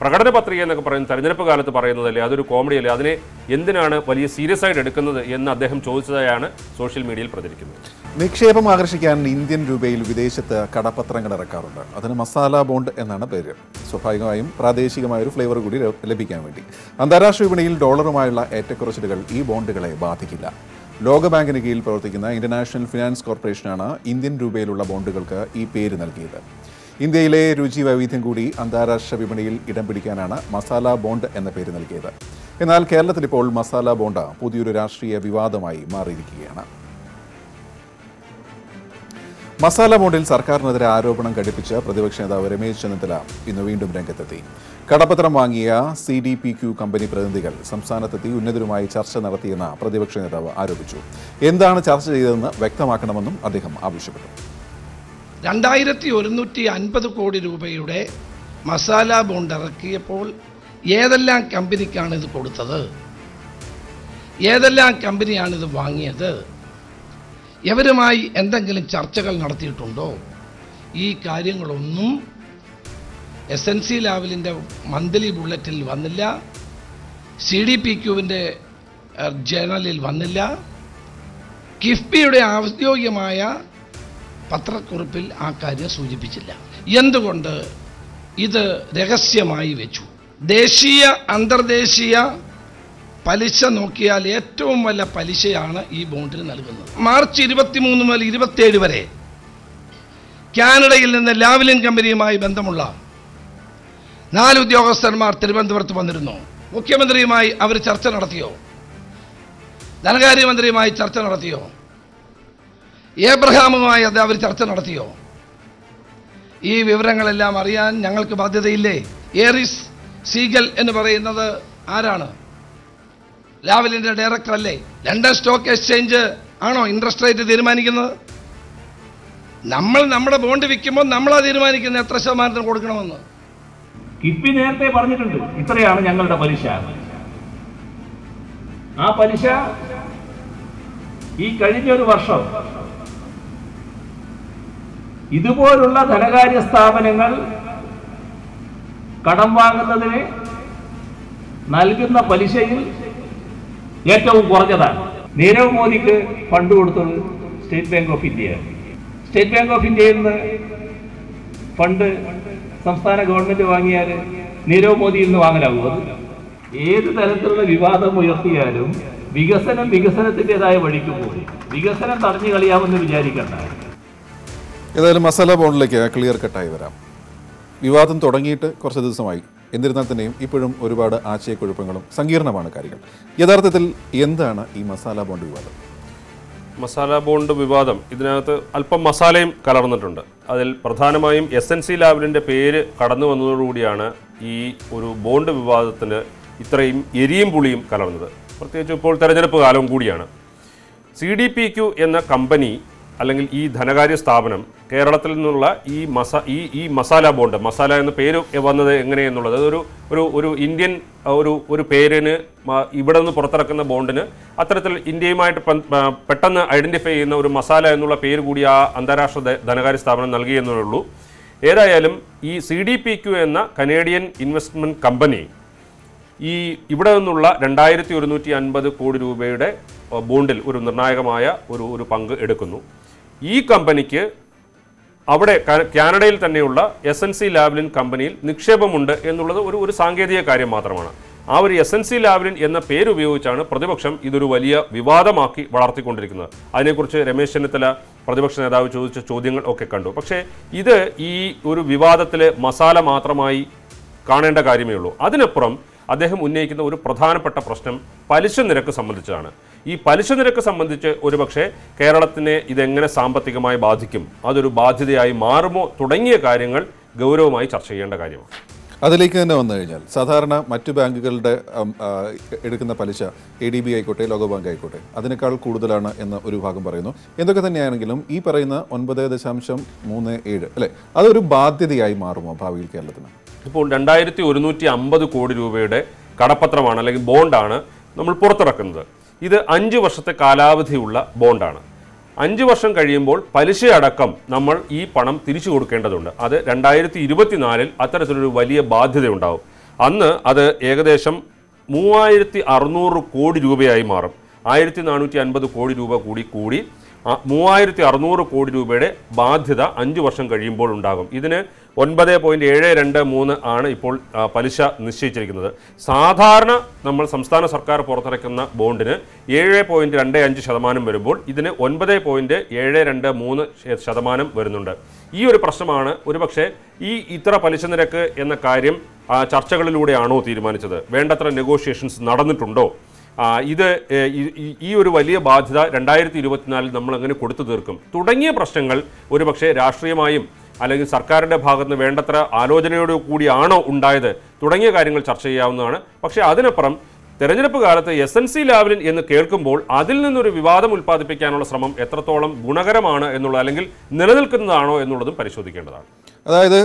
പ്രകടന പത്രിക എന്നൊക്കെ പറയുന്നത് തെരഞ്ഞെടുപ്പ് കാലത്ത് പറയുന്നതല്ലേ അതൊരു കോമഡിയല്ലേ അതിനെ എന്തിനാണ് വലിയ സീരിയസ് ആയിട്ട് എടുക്കുന്നത് എന്ന് അദ്ദേഹം ചോദിച്ചതായാണ് സോഷ്യൽ മീഡിയയിൽ പ്രചരിക്കുന്നത്. നിക്ഷേപം ആകർഷിക്കാൻ ഇന്ത്യൻ രൂപയിൽ വിദേശത്ത് കടപ്പത്രങ്ങൾ ഇറക്കാറുണ്ട്. അതിന് മസാല ബോണ്ട് എന്നാണ് പേര്. സ്വാഭാവികമായും പ്രാദേശികമായ ഒരു ഫ്ലേവർ കൂടി ലഭിക്കാൻ വേണ്ടി. അന്താരാഷ്ട്ര വിപണിയിൽ ഡോളറുമായുള്ള ഏറ്റക്കുറച്ചിലുകൾ ഈ ബോണ്ടുകളെ ബാധിക്കില്ല. ലോകബാങ്കിന് കീഴിൽ പ്രവർത്തിക്കുന്ന ഇന്റർനാഷണൽ ഫിനാൻസ് കോർപ്പറേഷനാണ് ഇന്ത്യൻ രൂപയിലുള്ള ബോണ്ടുകൾക്ക് ഈ പേര് നൽകിയത്. ഇന്ത്യയിലെ രുചി വൈവിധ്യം കൂടി അന്താരാഷ്ട്ര വിപണിയിൽ ഇടം പിടിക്കാനാണ് മസാല ബോണ്ട് എന്ന പേര് നൽകിയത്. എന്നാൽ കേരളത്തിൽ ഇപ്പോൾ മസാല ബോണ്ട പുതിയൊരു രാഷ്ട്രീയ വിവാദമായി മാറിയിരിക്കുകയാണ്. മസാല ബോണ്ടിൽ സർക്കാരിനെതിരെ ആരോപണം ഘടിപ്പിച്ച പ്രതിപക്ഷ നേതാവ് രമേശ് ചെന്നിത്തല ഇന്ന് വീണ്ടും രംഗത്തെത്തി. കടപ്പത്രം വാങ്ങിയ C D P Q company പ്രതിനിധികൾ സംസ്ഥാനത്തെത്തി ഉന്നതരുമായി ചർച്ച നടത്തിയെന്ന് പ്രതിപക്ഷ നേതാവ് ആരോപിച്ചു. എന്താണ് ചർച്ച ചെയ്തതെന്ന് വ്യക്തമാക്കണമെന്നും അദ്ദേഹം ആവശ്യപ്പെട്ടു. രണ്ടായിരത്തി ഒരുന്നൂറ്റി അൻപത് കോടി രൂപയുടെ മസാല ബോണ്ട് ഇറക്കിയപ്പോൾ ഏതെല്ലാം കമ്പനിക്കാണ് ഇത് കൊടുത്തത്? ഏതെല്ലാം കമ്പനിയാണ് ഇത് വാങ്ങിയത്? ഇവരുമായി എന്തെങ്കിലും ചർച്ചകൾ നടത്തിയിട്ടുണ്ടോ? ഈ കാര്യങ്ങളൊന്നും എസ് എൻ സി ലാവലിന്റെ മന്ത്ലി ബുള്ളറ്റിൽ വന്നില്ല. സി ഡി പി ക്യുവിന്റെ ജേണലിൽ വന്നില്ല. കിഫ്ബിയുടെ ഔദ്യോഗികമായ പത്രക്കുറിപ്പിൽ ആ കാര്യം സൂചിപ്പിച്ചില്ല. എന്തുകൊണ്ട് ഇത് രഹസ്യമായി വെച്ചു? ദേശീയ അന്തർദേശീയ പലിശ നോക്കിയാൽ ഏറ്റവും വലിയ പലിശയാണ് ഈ ബോണ്ടിന് നൽകുന്നത്. മാർച്ച് ഇരുപത്തിമൂന്ന് മുതൽ ഇരുപത്തിയേഴ് വരെ കാനഡയിൽ നിന്ന് ലാവലിൻ കമ്പനിയുമായി ബന്ധമുള്ള നാല് ഉദ്യോഗസ്ഥന്മാർ തിരുവനന്തപുരത്ത് വന്നിരുന്നു. മുഖ്യമന്ത്രിയുമായി അവർ ചർച്ച നടത്തിയോ? ധനകാര്യമന്ത്രിയുമായി ചർച്ച നടത്തിയോ? ഏബ്രഹാമുമായി അത് അവർ ചർച്ച നടത്തിയോ? ഈ വിവരങ്ങളെല്ലാം അറിയാൻ ഞങ്ങൾക്ക് ബാധ്യതയില്ലേ? ഏറിസ് സീഗൽ എന്ന് പറയുന്നത് ആരാണ്? ലാവലിന്റെ ഡയറക്ടർ അല്ലേ? ലണ്ടൻ സ്റ്റോക്ക് എക്സ്ചേഞ്ച് ആണോ ഇൻട്രസ്റ്റ് റേറ്റ് തീരുമാനിക്കുന്നത്? നമ്മൾ നമ്മുടെ ബോണ്ട് വിൽക്കുമ്പോൾ നമ്മളാ തീരുമാനിക്കുന്നത് എത്ര ശതമാനത്തിന് കൊടുക്കണമെന്ന്. കിഫ്ബി നേരത്തെ പറഞ്ഞിട്ടുണ്ട് ഇത്രയാണ് ഞങ്ങളുടെ പലിശ. ആ പലിശ ഈ കഴിഞ്ഞ ഒരു വർഷം ഇതുപോലുള്ള ധനകാര്യ സ്ഥാപനങ്ങൾ കടം വാങ്ങുന്നതിന് നൽകുന്ന പലിശയിൽ ഏറ്റവും കുറഞ്ഞതാണ്. നീരവ് മോദിക്ക് ഫണ്ട് കൊടുത്തത് State Bank of India. State Bank of ഇന്ത്യയിൽ നിന്ന് ഫണ്ട് സംസ്ഥാന ഗവൺമെന്റ് വാങ്ങിയാൽ നീരവ് മോദിയിൽ നിന്ന് വാങ്ങലാകും അത് ഏത് തരത്തിലുള്ള വിവാദം ഉയർത്തിയാലും വികസനം വികസനത്തിന്റെതായ വഴിക്ക് പോയി. വികസനം തടഞ്ഞു കളിയാമെന്ന് വിചാരിക്കണ്ട. ഏതായാലും മസാല ബോണ്ടിലേക്ക് ക്ലിയർ കട്ടായി വരാം. വിവാദം തുടങ്ങിയിട്ട് കുറച്ച് ദിവസമായി. എന്നിരുന്നാൽ തന്നെയും ഇപ്പോഴും ഒരുപാട് ആശയക്കുഴപ്പങ്ങളും സങ്കീർണമാണ് കാര്യങ്ങൾ. യഥാർത്ഥത്തിൽ എന്താണ് ഈ മസാല ബോണ്ട് വിവാദം? മസാല ബോണ്ട് വിവാദം. ഇതിനകത്ത് അല്പം മസാലയും കലർന്നിട്ടുണ്ട്. അതിൽ പ്രധാനമായും എസ് എൻ സി ലാബിലിന്റെ പേര് കടന്നു വന്നതോടുകൂടിയാണ് ഈ ഒരു ബോണ്ട് വിവാദത്തിന് ഇത്രയും എരിയും പുളിയും കലർന്നത്. പ്രത്യേകിച്ച് ഇപ്പോൾ തെരഞ്ഞെടുപ്പ് കാലവും കൂടിയാണ്. സി ഡി പി ക്യു എന്ന കമ്പനി അല്ലെങ്കിൽ ഈ ധനകാര്യ സ്ഥാപനം കേരളത്തിൽ നിന്നുള്ള ഈ മസ ഈ ഈ മസാല ബോണ്ട് മസാല എന്ന പേര് വന്നത് എങ്ങനെയെന്നുള്ളത്? അതൊരു ഒരു ഒരു ഇന്ത്യൻ ഒരു ഒരു പേരിന് ഇവിടെ നിന്ന് പുറത്തിറക്കുന്ന ബോണ്ടിന് അത്തരത്തിൽ ഇന്ത്യയുമായിട്ട് പെട്ടെന്ന് ഐഡന്റിഫൈ ചെയ്യുന്ന ഒരു മസാല എന്നുള്ള പേര് കൂടി ആ അന്താരാഷ്ട്ര ധനകാര്യ സ്ഥാപനം നൽകിയെന്നേ ഉള്ളൂ. ഏതായാലും ഈ സി ഡി പി ക്യു എന്ന കനേഡിയൻ ഇൻവെസ്റ്റ്മെന്റ് കമ്പനി ഈ ഇവിടെ നിന്നുള്ള രണ്ടായിരത്തി ഒരുന്നൂറ്റി അൻപത് കോടി രൂപയുടെ ബോണ്ടിൽ ഒരു നിർണായകമായ ഒരു ഒരു പങ്ക് എടുക്കുന്നു. ഈ കമ്പനിക്ക് അവിടെ കാനഡയിൽ തന്നെയുള്ള എസ് എൻ സി ലാവ്ലിൻ കമ്പനിയിൽ നിക്ഷേപമുണ്ട് എന്നുള്ളത് ഒരു ഒരു സാങ്കേതിക കാര്യം മാത്രമാണ്. ആ ഒരു എസ് എൻ സി ലാവ്ലിൻ എന്ന പേര് ഉപയോഗിച്ചാണ് പ്രതിപക്ഷം ഇതൊരു വലിയ വിവാദമാക്കി വളർത്തിക്കൊണ്ടിരിക്കുന്നത്. അതിനെക്കുറിച്ച് രമേശ് ചെന്നിത്തല പ്രതിപക്ഷ നേതാവ് ചോദിച്ച ചോദ്യങ്ങൾ ഒക്കെ കണ്ടു. പക്ഷേ ഇത് ഈ ഒരു വിവാദത്തിലെ മസാല മാത്രമായി കാണേണ്ട കാര്യമേ ഉള്ളൂ. അതിനപ്പുറം അദ്ദേഹം ഉന്നയിക്കുന്ന ഒരു പ്രധാനപ്പെട്ട പ്രശ്നം പലിശ നിരക്ക് സംബന്ധിച്ചതാണ് ഈ പലിശ നിരക്ക് സംബന്ധിച്ച് ഒരുപക്ഷെ കേരളത്തിനെ ഇതെങ്ങനെ സാമ്പത്തികമായി ബാധിക്കും അതൊരു ബാധ്യതയായി മാറുമോ തുടങ്ങിയ കാര്യങ്ങൾ ഗൗരവമായി ചർച്ച ചെയ്യേണ്ട കാര്യമാണ്. അതിലേക്ക് തന്നെ വന്നു കഴിഞ്ഞാൽ സാധാരണ മറ്റു ബാങ്കുകളുടെ എടുക്കുന്ന പലിശ എ ഡി ബി ആയിക്കോട്ടെ ലോക ബാങ്ക് ആയിക്കോട്ടെ അതിനേക്കാൾ കൂടുതലാണ് എന്ന് ഒരു ഭാഗം പറയുന്നു. എന്തൊക്കെ തന്നെയാണെങ്കിലും ഈ പറയുന്ന ഒൻപത് ദശാംശം മൂന്ന് ഏഴ് അല്ലേ അതൊരു ബാധ്യതയായി മാറുമോ ഭാവിയിൽ കേരളത്തിന്? ഇപ്പോൾ രണ്ടായിരത്തി ഒരുന്നൂറ്റി അമ്പത് കോടി രൂപയുടെ കടപ്പത്രമാണ് അല്ലെങ്കിൽ ബോണ്ടാണ് നമ്മൾ പുറത്തിറക്കുന്നത്. ഇത് അഞ്ച് വർഷത്തെ കാലാവധിയുള്ള ബോണ്ടാണ്. അഞ്ച് വർഷം കഴിയുമ്പോൾ പലിശയടക്കം നമ്മൾ ഈ പണം തിരിച്ചു കൊടുക്കേണ്ടതുണ്ട്. അത് രണ്ടായിരത്തി ഇരുപത്തിനാലിൽ അത്തരത്തിലൊരു വലിയ ബാധ്യതയുണ്ടാവും. അന്ന് അത് ഏകദേശം മൂവായിരത്തി അറുന്നൂറ് കോടി രൂപയായി മാറും. ആയിരത്തി നാനൂറ്റി അൻപത് കോടി രൂപ കൂടി കൂടി മൂവായിരത്തി അറുന്നൂറ് കോടി രൂപയുടെ ബാധ്യത അഞ്ച് വർഷം കഴിയുമ്പോൾ ഉണ്ടാകും. ഇതിന് ഒൻപത് പോയിന്റ് ഏഴ് രണ്ട് മൂന്ന് ആണ് ഇപ്പോൾ പലിശ നിശ്ചയിച്ചിരിക്കുന്നത്. സാധാരണ നമ്മൾ സംസ്ഥാന സർക്കാർ പുറത്തിറക്കുന്ന ബോണ്ടിന് ഏഴ് പോയിന്റ് രണ്ട് അഞ്ച് ശതമാനം വരുമ്പോൾ ഇതിന് ഒൻപത് പോയിന്റ് ഏഴ് രണ്ട് മൂന്ന് ശതമാനം വരുന്നുണ്ട്. ഈ ഒരു പ്രശ്നമാണ് ഒരുപക്ഷെ ഈ ഇത്ര പലിശ നിരക്ക് എന്ന കാര്യം ചർച്ചകളിലൂടെയാണോ തീരുമാനിച്ചത്? വേണ്ടത്ര നെഗോഷിയേഷൻസ് നടന്നിട്ടുണ്ടോ? ഇത് ഈ- ഒരു വലിയ ബാധ്യത രണ്ടായിരത്തി ഇരുപത്തിനാലിൽ നമ്മൾ അങ്ങനെ കൊടുത്തു തീർക്കും. തുടങ്ങിയ പ്രശ്നങ്ങൾ ഒരുപക്ഷെ രാഷ്ട്രീയമായും അല്ലെങ്കിൽ സർക്കാരിന്റെ ഭാഗത്ത് നിന്ന് വേണ്ടത്ര ആലോചനയോട് കൂടിയാണോ ഉണ്ടായത് തുടങ്ങിയ കാര്യങ്ങൾ ചർച്ച ചെയ്യാവുന്നതാണ്. പക്ഷേ അതിനപ്പുറം തെരഞ്ഞെടുപ്പ് കാലത്ത് എസ് എൻ സി ലാവലിൻ എന്ന് കേൾക്കുമ്പോൾ അതിൽ നിന്നൊരു വിവാദം ഉൽപ്പാദിപ്പിക്കാനുള്ള ശ്രമം എത്രത്തോളം ഗുണകരമാണ് എന്നുള്ളത് അല്ലെങ്കിൽ നിലനിൽക്കുന്നതാണോ എന്നുള്ളതും പരിശോധിക്കേണ്ടതാണ്. അതായത്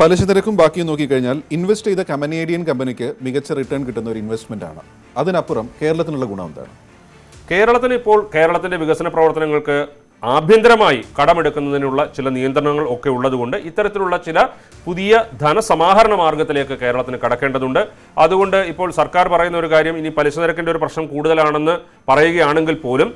പലിശ നിരക്കും ബാക്കിയും നോക്കിക്കഴിഞ്ഞാൽ ഇൻവെസ്റ്റ് ചെയ്ത കമനേഡിയൻ കമ്പനിക്ക് മികച്ച റിട്ടേൺ കിട്ടുന്ന ഒരു ഇൻവെസ്റ്റ്മെന്റ് ആണ്. അതിനപ്പുറം കേരളത്തിനുള്ള ഗുണം എന്താണ്? കേരളത്തിന് ഇപ്പോൾ കേരളത്തിന്റെ വികസന പ്രവർത്തനങ്ങൾക്ക് ആഭ്യന്തരമായി കടമെടുക്കുന്നതിനുള്ള ചില നിയന്ത്രണങ്ങൾ ഒക്കെ ഉള്ളതുകൊണ്ട് ഇത്തരത്തിലുള്ള ചില പുതിയ ധനസമാഹരണ മാർഗത്തിലേക്ക് കേരളത്തിന് കടക്കേണ്ടതുണ്ട്. അതുകൊണ്ട് ഇപ്പോൾ സർക്കാർ പറയുന്ന ഒരു കാര്യം ഇനി പലിശ നിരക്കിന്റെ ഒരു പ്രശ്നം കൂടുതലാണെന്ന് പറയുകയാണെങ്കിൽ പോലും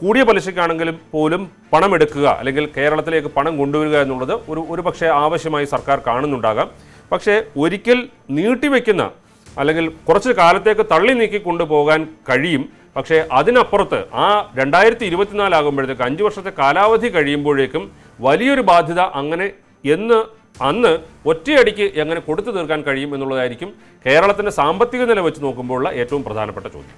കൂടിയ പലിശയ്ക്കാണെങ്കിലും പോലും പണം എടുക്കുക അല്ലെങ്കിൽ കേരളത്തിലേക്ക് പണം കൊണ്ടുവരിക എന്നുള്ളത് ഒരു ഒരു പക്ഷേ ആവശ്യമായി സർക്കാർ കാണുന്നുണ്ടാകാം. പക്ഷേ ഒരിക്കൽ നീട്ടിവെക്കുന്ന അല്ലെങ്കിൽ കുറച്ച് കാലത്തേക്ക് തള്ളി നീക്കി കൊണ്ടുപോകാൻ കഴിയും. പക്ഷേ അതിനപ്പുറത്ത് ആ രണ്ടായിരത്തി ഇരുപത്തിനാലാകുമ്പോഴത്തേക്ക് അഞ്ച് വർഷത്തെ കാലാവധി കഴിയുമ്പോഴേക്കും വലിയൊരു ബാധ്യത അങ്ങനെ എന്ന് അന്ന് ഒറ്റയടിക്ക് എങ്ങനെ കൊടുത്തു തീർക്കാൻ കഴിയും എന്നുള്ളതായിരിക്കും കേരളത്തിന്റെ സാമ്പത്തിക നില വെച്ച് നോക്കുമ്പോഴുള്ള ഏറ്റവും പ്രധാനപ്പെട്ട ചോദ്യം.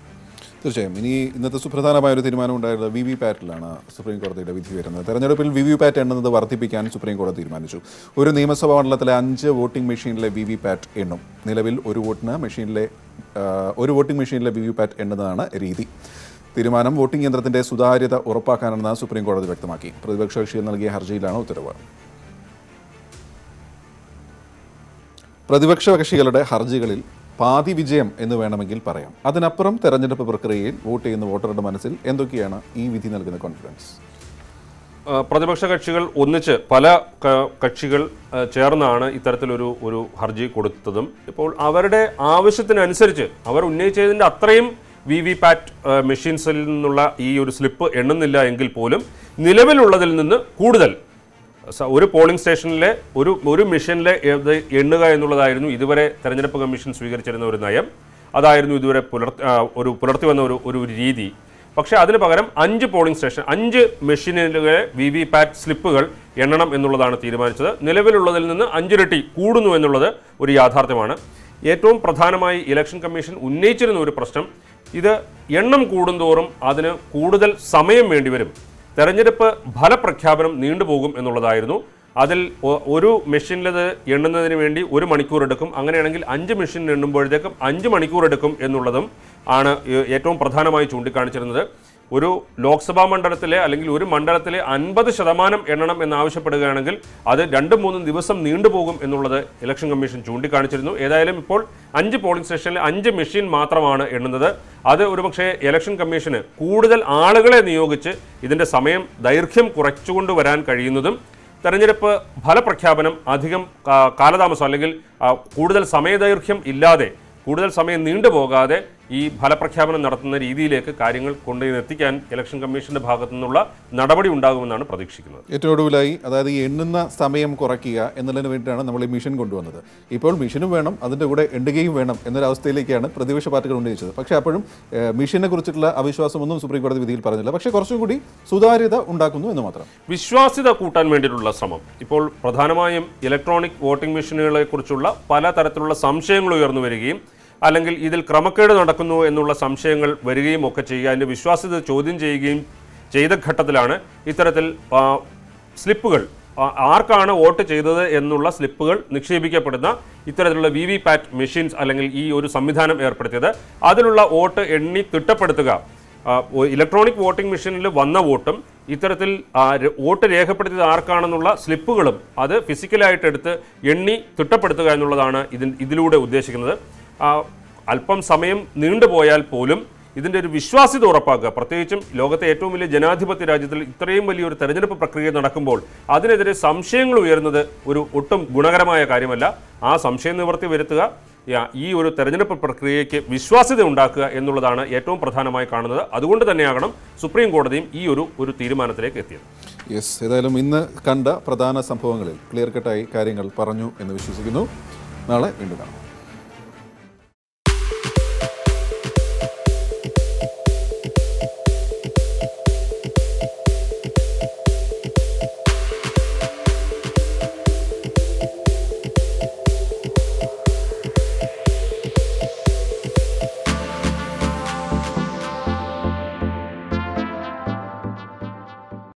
തീർച്ചയായും. ഇനി ഇന്നത്തെ സുപ്രധാനമായ ഒരു തീരുമാനം ഉണ്ടായിരുന്നത് വി വി പാറ്റിലാണ് സുപ്രീം കോടതിയുടെ വിധി വരുന്നത്. തെരഞ്ഞെടുപ്പിൽ വി വി പാറ്റ് എണ്ണുന്നത് വർദ്ധിപ്പിക്കാൻ സുപ്രീം കോടതി തീരുമാനിച്ചു. ഒരു നിയമസഭാ മണ്ഡലത്തിലെ അഞ്ച് വോട്ടിംഗ് മെഷീനിലെ വി വി പാറ്റ് എണ്ണും. നിലവിൽ ഒരു വോട്ടിന് മെഷീനിലെ ഒരു വോട്ടിംഗ് മെഷീനിലെ വി വി പാറ്റ് എണ്ണുന്നതാണ് രീതി. തീരുമാനം വോട്ടിംഗ് യന്ത്രത്തിന്റെ സുതാര്യത ഉറപ്പാക്കാനെന്ന് സുപ്രീം കോടതി വ്യക്തമാക്കി. പ്രതിപക്ഷ കക്ഷികൾ നൽകിയ ഹർജിയിലാണ് ഉത്തരവ്. പ്രതിപക്ഷ കക്ഷികളുടെ ഹർജികളിൽ പാതി വിജയം എന്ന് വേണമെങ്കിൽ പറയാം. അതിനപ്പുറം തെരഞ്ഞെടുപ്പ് പ്രക്രിയയിൽ വോട്ട് ചെയ്യുന്ന വോട്ടറുടെ മനസ്സിൽ എന്തൊക്കെയാണ് ഈ വിധി നൽകുന്ന കോൺഫിഡൻസ് പ്രതിപക്ഷ കക്ഷികൾ ഒന്നിച്ച് പല കക്ഷികൾ ചേർന്നാണ് ഇത്തരത്തിലൊരു ഒരു ഹർജി കൊടുത്തതും. ഇപ്പോൾ അവരുടെ ആവശ്യത്തിനനുസരിച്ച് അവർ ഉന്നയിച്ചതിന്റെ അത്രയും വി വി പാറ്റ് മെഷീൻസിൽ നിന്നുള്ള ഈ ഒരു സ്ലിപ്പ് എണ്ണുന്നില്ല എങ്കിൽ പോലും നിലവിലുള്ളതിൽ നിന്ന് കൂടുതൽ ഒരു പോളിംഗ് സ്റ്റേഷനിലെ ഒരു ഒരു മെഷീനിലെ എണ്ണുക എന്നുള്ളതായിരുന്നു ഇതുവരെ തെരഞ്ഞെടുപ്പ് കമ്മീഷൻ സ്വീകരിച്ചിരുന്ന ഒരു നയം. അതായിരുന്നു ഇതുവരെ പുലർ ഒരു പുലർത്തി വന്ന ഒരു ഒരു രീതി. പക്ഷേ അതിന് പകരം അഞ്ച് പോളിംഗ് സ്റ്റേഷൻ അഞ്ച് മെഷീനുകളെ വി വി പാറ്റ് സ്ലിപ്പുകൾ എണ്ണണം എന്നുള്ളതാണ് തീരുമാനിച്ചത്. നിലവിലുള്ളതിൽ നിന്ന് അഞ്ചിരട്ടി കൂടുന്നു എന്നുള്ളത് ഒരു യാഥാർത്ഥ്യമാണ്. ഏറ്റവും പ്രധാനമായി ഇലക്ഷൻ കമ്മീഷൻ ഉന്നയിച്ചിരുന്ന ഒരു പ്രശ്നം ഇത് എണ്ണം കൂടുന്തോറും അതിന് കൂടുതൽ സമയം വേണ്ടിവരും തെരഞ്ഞെടുപ്പ് ഫലപ്രഖ്യാപനം നീണ്ടുപോകും എന്നുള്ളതായിരുന്നു. അതിൽ ഒരു മെഷീനിലത് എണ്ണുന്നതിന് വേണ്ടി ഒരു മണിക്കൂർ എടുക്കും. അങ്ങനെയാണെങ്കിൽ അഞ്ച് മെഷീൻ എണ്ണുമ്പോഴത്തേക്കും അഞ്ച് മണിക്കൂർ എടുക്കും എന്നുള്ളതും ആണ് ഏറ്റവും പ്രധാനമായി ചൂണ്ടിക്കാണിച്ചിരുന്നത്. ഒരു ലോക്സഭാ മണ്ഡലത്തിലെ അല്ലെങ്കിൽ ഒരു മണ്ഡലത്തിലെ അൻപത് ശതമാനം എണ്ണണം എന്നാവശ്യപ്പെടുകയാണെങ്കിൽ അത് രണ്ടും മൂന്നും ദിവസം നീണ്ടുപോകും എന്നുള്ളത് ഇലക്ഷൻ കമ്മീഷൻ ചൂണ്ടിക്കാണിച്ചിരുന്നു. ഏതായാലും ഇപ്പോൾ അഞ്ച് പോളിംഗ് സ്റ്റേഷനിൽ അഞ്ച് മെഷീൻ മാത്രമാണ് എണ്ണുന്നത്. അത് ഒരുപക്ഷെ ഇലക്ഷൻ കമ്മീഷന് കൂടുതൽ ആളുകളെ നിയോഗിച്ച് ഇതിന്റെ സമയം ദൈർഘ്യം കുറച്ചുകൊണ്ട് വരാൻ കഴിയുന്നതും തെരഞ്ഞെടുപ്പ് ഫലപ്രഖ്യാപനം അധികം കാലതാമസം അല്ലെങ്കിൽ കൂടുതൽ സമയദൈർഘ്യം ഇല്ലാതെ കൂടുതൽ സമയം നീണ്ടുപോകാതെ ഈ ഫലപ്രഖ്യാപനം നടത്തുന്ന രീതിയിലേക്ക് കാര്യങ്ങൾ കൊണ്ടുവന്നെത്തിക്കാൻ ഇലക്ഷൻ കമ്മീഷന്റെ ഭാഗത്തു നിന്നുള്ള നടപടി ഉണ്ടാകുമെന്നാണ് പ്രതീക്ഷിക്കുന്നത്. ഏറ്റവും ഒടുവിലായി അതായത് ഈ എണ്ണുന്ന സമയം കുറയ്ക്കുക എന്നുള്ളതിന് വേണ്ടിയിട്ടാണ് നമ്മൾ ഈ മിഷൻ കൊണ്ടുവന്നത്. ഇപ്പോൾ മിഷനും വേണം അതിന്റെ കൂടെ എണ്ണുകയും വേണം എന്നൊരവസ്ഥയിലേക്കാണ് പ്രതിപക്ഷ പാർട്ടികൾ ഉന്നയിച്ചത് പക്ഷേ അപ്പോഴും മിഷനെ കുറിച്ചിട്ടുള്ള അവിശ്വാസമൊന്നും സുപ്രീം കോടതി വിധിയിൽ പറഞ്ഞില്ല. പക്ഷേ കുറച്ചും കൂടി സുതാര്യത ഉണ്ടാക്കുന്നു എന്ന് മാത്രം. വിശ്വാസ്യത കൂട്ടാൻ വേണ്ടിയിട്ടുള്ള ശ്രമം. ഇപ്പോൾ പ്രധാനമായും ഇലക്ട്രോണിക് വോട്ടിംഗ് മെഷീനുകളെക്കുറിച്ചുള്ള പലതരത്തിലുള്ള സംശയങ്ങൾ ഉയർന്നു വരികയും അല്ലെങ്കിൽ ഇതിൽ ക്രമക്കേട് നടക്കുന്നു എന്നുള്ള സംശയങ്ങൾ വരികയും ഒക്കെ ചെയ്യുക. അതിന്റെ വിശ്വാസ്യത ചോദ്യം ചെയ്യുകയും ചെയ്ത ഘട്ടത്തിലാണ് ഇത്തരത്തിൽ സ്ലിപ്പുകൾ ആർക്കാണ് വോട്ട് ചെയ്തത് എന്നുള്ള സ്ലിപ്പുകൾ നിക്ഷേപിക്കപ്പെടുന്ന ഇത്തരത്തിലുള്ള വി വി പാറ്റ് മെഷീൻസ് അല്ലെങ്കിൽ ഈ ഒരു സംവിധാനം ഏർപ്പെടുത്തിയത്. അതിലുള്ള വോട്ട് എണ്ണി തിട്ടപ്പെടുത്തുക. ഇലക്ട്രോണിക് വോട്ടിംഗ് മെഷീനിൽ വന്ന വോട്ടും ഇത്തരത്തിൽ വോട്ട് രേഖപ്പെടുത്തിയത് ആർക്കാണെന്നുള്ള സ്ലിപ്പുകളും അത് ഫിസിക്കലായിട്ടെടുത്ത് എണ്ണി തിട്ടപ്പെടുത്തുക എന്നുള്ളതാണ് ഇതിലൂടെ ഉദ്ദേശിക്കുന്നത്. അല്പം സമയം നീണ്ടുപോയാൽ പോലും ഇതിന്റെ ഒരു വിശ്വാസ്യത ഉറപ്പാക്കുക. പ്രത്യേകിച്ചും ലോകത്തെ ഏറ്റവും വലിയ ജനാധിപത്യ രാജ്യത്തിൽ ഇത്രയും വലിയൊരു തെരഞ്ഞെടുപ്പ് പ്രക്രിയ നടക്കുമ്പോൾ അതിനെതിരെ സംശയങ്ങൾ ഉയരുന്നത് ഒരു ഒട്ടും ഗുണകരമായ കാര്യമല്ല. ആ സംശയം നിവർത്തി വരുത്തുക ഈ ഒരു തെരഞ്ഞെടുപ്പ് പ്രക്രിയയ്ക്ക് വിശ്വാസ്യത ഉണ്ടാക്കുക എന്നുള്ളതാണ് ഏറ്റവും പ്രധാനമായി കാണുന്നത്. അതുകൊണ്ട് തന്നെയാകണം സുപ്രീം കോടതിയും ഈ ഒരു ഒരു തീരുമാനത്തിലേക്ക് എത്തിയത്. യെസ് ഏതായാലും ഇന്ന് കണ്ട പ്രധാന സംഭവങ്ങളിൽ ക്ലിയർ കട്ടായി കാര്യങ്ങൾ പറഞ്ഞു എന്ന് വിശ്വസിക്കുന്നു. നാളെ വീണ്ടും കാണാം.